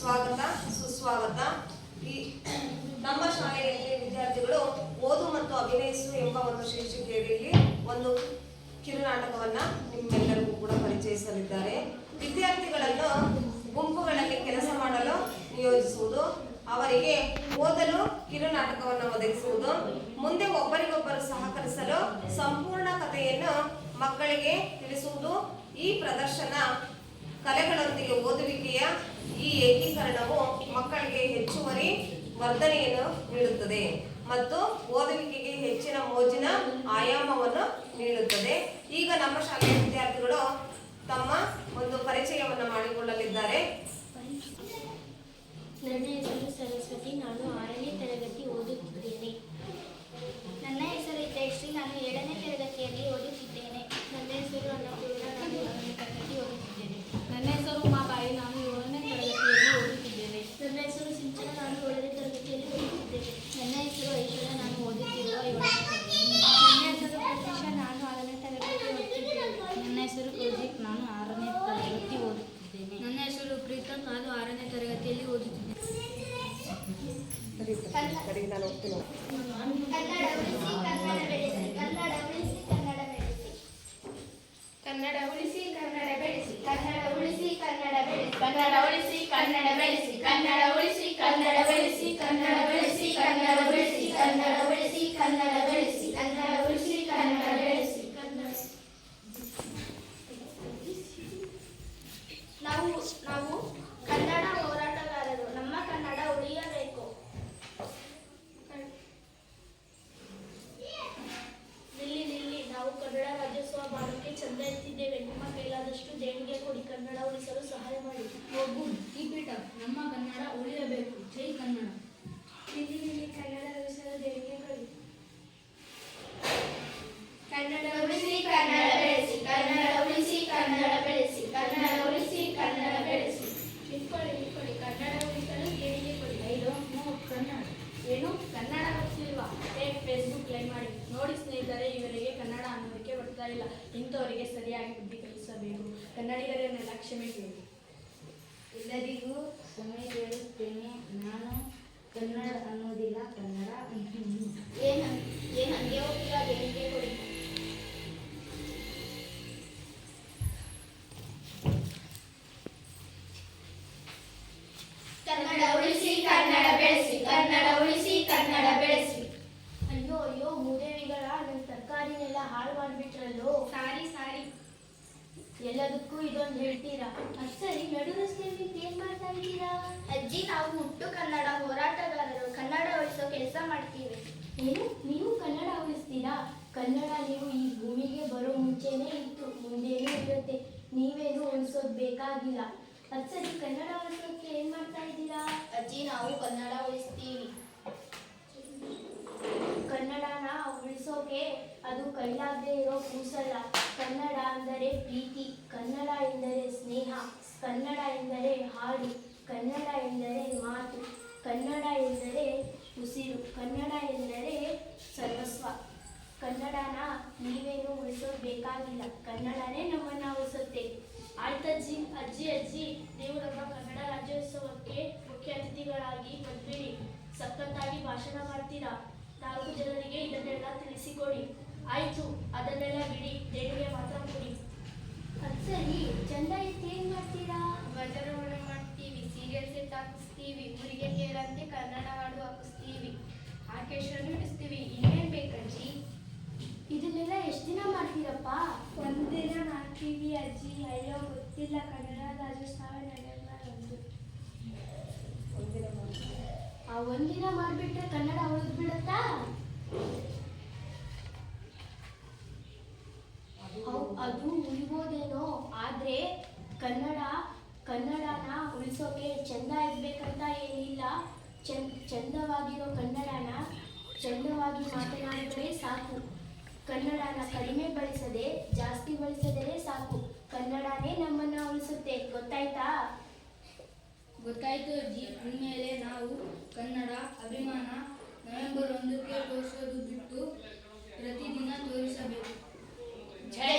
ಸ್ವಾಗತ ಸುಸ್ವಾಗತ. ಈ ನಮ್ಮ ಶಾಲೆಯಲ್ಲಿ ವಿದ್ಯಾರ್ಥಿಗಳು ಓದು ಮತ್ತು ಅಭಿನಯಿಸು ಎಂಬ ಒಂದು ಶೀರ್ಷಿಕೆಯಲ್ಲಿ ಒಂದು ಕಿರುನಾಟಕವನ್ನ ನಿಮ್ಮೆಲ್ಲರಿಗೂ ಕೂಡ ಪರಿಚಯಿಸಲಿದ್ದಾರೆ. ವಿದ್ಯಾರ್ಥಿಗಳನ್ನು ಗುಂಪುಗಳಲ್ಲಿ ಕೆಲಸ ಮಾಡಲು ನಿಯೋಜಿಸುವುದು, ಅವರಿಗೆ ಓದಲು ಕಿರುನಾಟಕವನ್ನು ಒದಗಿಸುವುದು, ಮುಂದೆ ಒಬ್ಬರಿಗೊಬ್ಬರು ಸಹಕರಿಸಲು ಸಂಪೂರ್ಣ ಕಥೆಯನ್ನು ಮಕ್ಕಳಿಗೆ ತಿಳಿಸುವುದು, ಈ ಪ್ರದರ್ಶನ ಕಲೆಗಳೊಂದಿಗೆ ಓದುವಿಕೆಯ ಈ ಏಕೀಕರಣವು ಮಕ್ಕಳಿಗೆ ಹೆಚ್ಚುವರಿ ವರ್ಧನೆಯನ್ನು ನೀಡುತ್ತದೆ ಮತ್ತು ಓದುವಿಕೆಗೆ ಹೆಚ್ಚಿನ ಮೋಜಿನ ಆಯಾಮವನ್ನು ನೀಡುತ್ತದೆ. ಈಗ ನಮ್ಮ ಶಾಲೆಯ ವಿದ್ಯಾರ್ಥಿಗಳು ತಮ್ಮ ಒಂದು ಪರಿಚಯವನ್ನು ಮಾಡಿಕೊಳ್ಳಲಿದ್ದಾರೆ. ತರಗತಿಯಲ್ಲಿ ಉಳಿಸಿ ನಾನು ಹೋಗ್ತೀನಿ ಕನ್ನಡ ಉಳಿಸಿ ಕನ್ನಡ ಬೆಳೆಸಿ ಕನ್ನಡ ಬೆಳೆಸಿ ಕನ್ನಡ ಉಳಿಸಿ ಕನ್ನಡ ಬೆಳೆಸಿ ಕನ್ನಡ ಉಳಿಸಿ ಕನ್ನಡ ಬೆಳೆಸಿ ಕನ್ನಡ ಉಳಿಸಿ ಕನ್ನಡ ಬೆಳೆಸಿ ಕನ್ನಡ ಕನ್ನಡ ಬೆಳೆಸಿ ಕನ್ನಡ ಉಳಿಸಿ ಕನ್ನಡ ಬೆಳೆಸಿ ಕನ್ನಡ ಉಳಿಸಿ ಕನ್ನಡ ಬೆಳೆಸಿ ಕನ್ನಡ ಉಳಿಸಿ ಕನ್ನಡ ಬೆಳೆಸಿ ನಾವು ನಾವು ಕನ್ನಡ ಹೋರಾಟಗಾರರು ನಮ್ಮ ಕನ್ನಡ ಉಳಿಯಬೇಕು ನಿಲ್ಲಿ ನಿಲ್ಲಿ ನಾವು ಕನ್ನಡ ರಾಜ್ಯೋತ್ಸವ ಮಾಡೋಕ್ಕೆ ಚಂದ ಎತ್ತಿದ್ದೇವೆ. ನಿಮ್ಮ ಕೈಲಾದಷ್ಟು ದೇಣಿಗೆ ಕೊಡಿ. ಕನ್ನಡ ಉಳಿಸಲು ಸಹಾಯ ಮಾಡಿ. ಹೋಗು. ಈ ಪೀಠ ನಮ್ಮ ಕನ್ನಡ ಉಳಿಯಬೇಕು. ಜೈ ಕನ್ನಡ ಉಳಿಸಲು ದೇಣಿಗೆ ಕೊಡಿ ಕನ್ನಡ ಉಳಿಸಿ ಕನ್ನಡ ಬೆಳೆಸಿ ಕನ್ನಡ ಉಳಿಸಿ ಕನ್ನಡ ಬೆಳೆಸಿ ಕನ್ನಡ ಉಳಿಸಿ ಕನ್ನಡ ಬೆಳೆಸಿ ಇಟ್ಕೊಳ್ಳಿ ಇಟ್ಕೊಳ್ಳಿ ಕನ್ನಡ ಉಳಿಸಲು ದೇಣಿಗೆ ಕೊಡಿ ಐದು ಮೂರು ಕನ್ನಡ ಏನು ಕನ್ನಡ ಗೊತ್ತಿಲ್ವಾ ಏ ಫೇಸ್ಬುಕ್ ಲೈವ್ ಮಾಡಿ ನೋಡಿ ಸ್ನೇಹಿತರೆ ಇವರಿಗೆ ಕನ್ನಡ ಅನ್ನೋದಕ್ಕೆ ಬರ್ತಾ ಇಲ್ಲ. ಇಂಥವರಿಗೆ ಸರಿಯಾಗಿ ಬುದ್ಧಿ ಕಲಿಸಬೇಕು. ಕನ್ನಡಿಗರನ್ನೆಲ್ಲ ಕ್ಷಮೆ ಕೇಳಿ. ಎಲ್ಲರಿಗೂ ಸಮಯ ಹೇಳುತ್ತೇನೆ ನಾನು ಕನ್ನಡ ಅನ್ನೋದಿಲ್ಲ ಕನ್ನಡ ಅಂತೀನಿ. ಏನು ಏನು ಹಂಗೆ ಕೊಡಿ? ಕನ್ನಡ ಉಳಿಸಿ ಕನ್ನಡ ಬೆಳೆಸಿ ಕನ್ನಡ ಉಳಿಸಿ ಕನ್ನಡ ಬೆಳೆಸಿ. ನನ್ನ ತರಕಾರಿನೆಲ್ಲ ಹಾಳು ಮಾಡಿಬಿಟ್ರಲ್ಲೋ? ಸಾರಿ ಸಾರಿ. ಎಲ್ಲದಕ್ಕೂ ಇದೊಂದು ಹೇಳ್ತೀರಾ? ಅದ್ ಸರಿ ನಡು ರಸ್ತೆಯಲ್ಲಿ ಏನ್ ಮಾಡ್ತಾ ಇದ್ದೀರಾ? ಅಜ್ಜಿ ನಾವು ಮುಟ್ಟು ಕನ್ನಡ ಹೋರಾಟಗಾರರು. ಕನ್ನಡ ಉಳಿಸೋ ಕೆಲಸ ಮಾಡ್ತೀವಿ. ಏನು? ನೀವು ಕನ್ನಡ ಉಳಿಸ್ತೀರಾ? ಕನ್ನಡ ನೀವು ಈ ಭೂಮಿಗೆ ಬರೋ ಮುಂಚೆನೇ ಇತ್ತು ಮುಂದೇನೂ ಇರುತ್ತೆ. ನೀವೇನು ಉಳಿಸೋದು ಬೇಕಾಗಿಲ್ಲ. ಅದ್ ಸರಿ ಕನ್ನಡ ಉಳಿಸೋಕೆ ಏನ್ ಮಾಡ್ತಾ ಇದ್ದೀರಾ? ಅಜ್ಜಿ ನಾವು ಕನ್ನಡ ಉಳಿಸ್ತೀವಿ ಕನ್ನಡನ ಉಳಿಸೋಕೆ ಅದು ಕೂಸಲ್ಲ ಕನ್ನಡ ಅಂದರೆ ಪ್ರೀತಿ, ಕನ್ನಡ ಎಂದರೆ ಸ್ನೇಹ, ಕನ್ನಡ ಎಂದರೆ ಹಾಡು, ಕನ್ನಡ ಎಂದರೆ ಮಾತು, ಕನ್ನಡ ಎಂದರೆ ಉಸಿರು, ಕನ್ನಡ ಎಂದರೆ ಸರ್ವಸ್ವ. ಕನ್ನಡನ ನೀವೇನು ಉಳಿಸೋದು ಬೇಕಾಗಿಲ್ಲ ಕನ್ನಡನೇ ನಮ್ಮನ್ನು ಉಳಿಸುತ್ತೆ. ಆಯ್ತಜ್ಜಿ, ಅಜ್ಜಿ ಅಜ್ಜಿ ನೀವು ನಮ್ಮ ಕನ್ನಡ ರಾಜ್ಯೋತ್ಸವಕ್ಕೆ ಮುಖ್ಯ ಅತಿಥಿಗಳಾಗಿ ಬಂದ್ಬಿಡಿ. ಸಖತ್ತಾಗಿ ಭಾಷಣ ಮಾಡ್ತೀರಾ? ನಾಲ್ಕು ಜನರಿಗೆ ಇದನ್ನೆಲ್ಲ ತಿಳಿಸಿಕೊಡಿ. ಆಯ್ತು ಅದನ್ನೆಲ್ಲ ಬಿಡಿ ದೇಣಿಗೆ ಮಾತ್ರ ಕೊಡಿ. ಅದು ಸರಿ ಚಂದ ಇತ್ತು ಏನ್ ಮಾಡ್ತೀರಾ? ಧ್ವಜಾರೋಹಣ ಮಾಡ್ತೀವಿ ಸೀರಿಯಲ್ ಸೆಟ್ ಹಾಕಿಸ್ತೀವಿ ಊರಿಗೆ ಕೇಳಂತೆ ಕನ್ನಡ ಹಾಡು ಹಾಕಿಸ್ತೀವಿ ಆರ್ಕೆಸ್ಟ್ರಾನು ಇಡಿಸ್ತೀವಿ ಇನ್ನೇನ್ ಬೇಕಜ್ಜಿ ಇದನ್ನೆಲ್ಲ ಎಷ್ಟು ದಿನ ಮಾಡ್ತೀರಪ್ಪ? ಒಂದಿನ ಮಾಡ್ತೀವಿ ಅಜ್ಜಿ ಅಯ್ಯೋ ಗೊತ್ತಿಲ್ಲ ಕನ್ನಡ ರಾಜಸ್ಥಾನ ನಡೆಯಲ್ಲ ಒಂದು. ಆ ಒಂದಿನ ಮಾಡಿಬಿಟ್ರೆ ಕನ್ನಡ ಉಳಿದ್ ಕನ್ನಡ ಕನ್ನಡನ ಉಳಿಸೋಕೆ ಚಂದ ಇರ್ಬೇಕಂತ ಏನಿಲ್ಲ. ಚಂದ ಚಂದವಾಗಿರೋ ಕನ್ನಡನ ಚಂದವಾಗಿ ಮಾತನಾಡಿದರೆ ಸಾಕು. ಕನ್ನಡನ ಕಡಿಮೆ ಬಳಸದೆ ಜಾಸ್ತಿ ಬಳಸದೇ ಸಾಕು. ಕನ್ನಡನೇ ನಮ್ಮನ್ನ ಉಳಿಸುತ್ತೆ. ಗೊತ್ತಾಯ್ತಾ? ಗೊತ್ತಾಯ್ತು ಅಜ್ಜಿ. ಅಂದಮೇಲೆ ನಾವು ಕನ್ನಡ ಅಭಿಮಾನ ನವೆಂಬರ್ ಒಂದಕ್ಕೆ ತೋರಿಸೋದು ಬಿಟ್ಟು ಪ್ರತಿದಿನ ತೋರಿಸಬೇಕು. ಜೈ